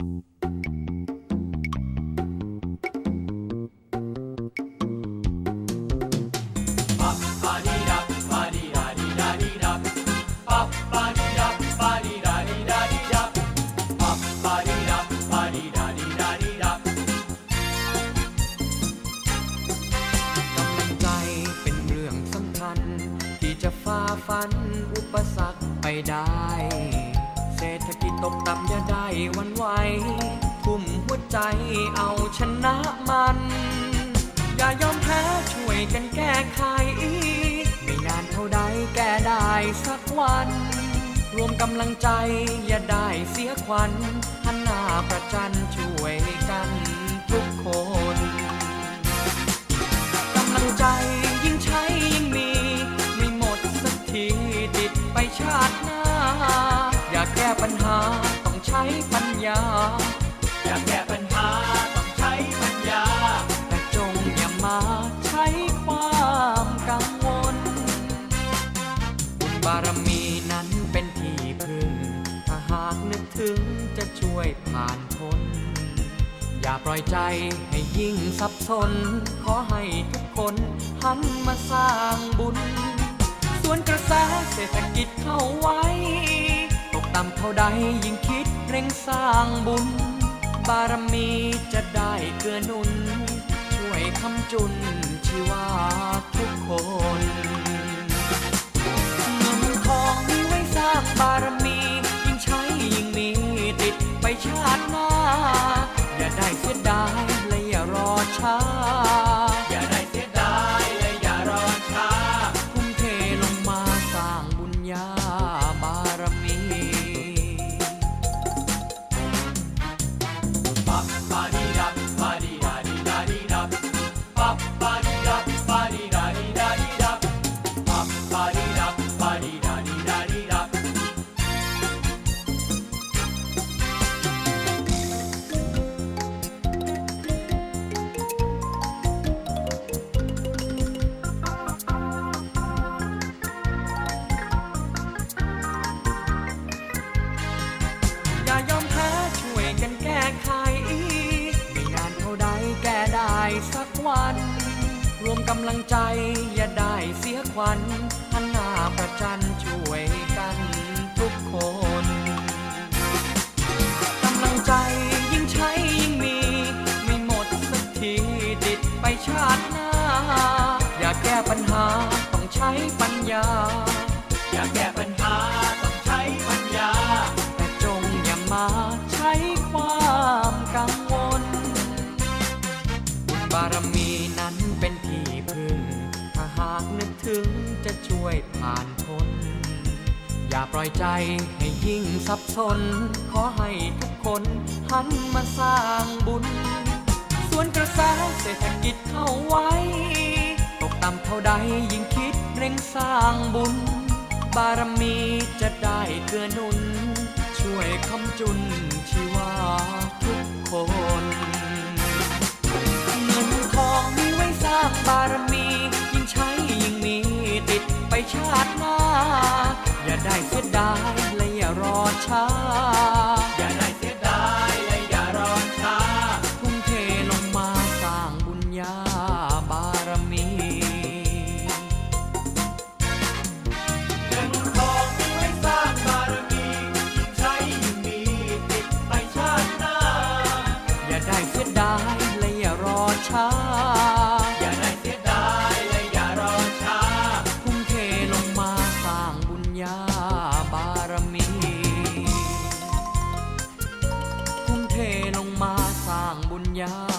ที่จะฝ่าฟันอุปสรรคไปได้ ตกต่ำอย่าได้หวันไหวทุ่มหัวใจเอาชนะมัน อย่ายอมแพ้ช่วยกันแก้ไข ไม่นานเท่าใดแก้ได้สักวัน รวมกำลังใจอย่าได้เสียขวัญหันหน้าประจันช่วยกันทุกคนกำลังใจยิ่งใช้ยิ่งมี ไม่หมดสักทีติดไปชาติหน้าากแก้ปัญหาต้องใช้ปัญญา อยากแก้ปัญหาต้องใช้ปัญญา แต่จงอย่ามาใช้ความกังวล บุญบารมีนั้นเป็นที่พึ่ง ถ้าหากนึกถึงจะช่วยผ่านพ้น อย่าปล่อยใจให้ยิ่งสับสน ขอให้ทุกคนหันมาสร้างบุญส่วนกระแสเศรษฐกิจเข้าไว้ ต่ำเท่าใดยิ่งคิดเร่งสร้างบุญ บารมีจะได้เกื้อหนุน ช่วยคำจุนชีวาทุกคน สักวัน รวมกำลังใจอย่าได้เสียขวัญหันหน้าประจันช่วยกันทุกคนกำลังใจยิ่งใช้ยิ่งมี ไม่หมดสักทีติดไปชาติหน้า อย่าแก้ปัญหาต้องใช้ปัญญา ผ่านพ้น อย่าปล่อยใจให้ยิ่งสับสน ขอให้ทุกคนหันมาสร้างบุญ ส่วนกระแสเศรษฐกิจเข้าไว้ ตกต่ำเท่าใดยิ่งคิดเร่งสร้างบุญ บารมีจะได้เกื้อหนุน ช่วยคำจุนชีวาทุกคน ชาติหน้า อย่าได้เสียดายและอย่ารอช้า Yeah.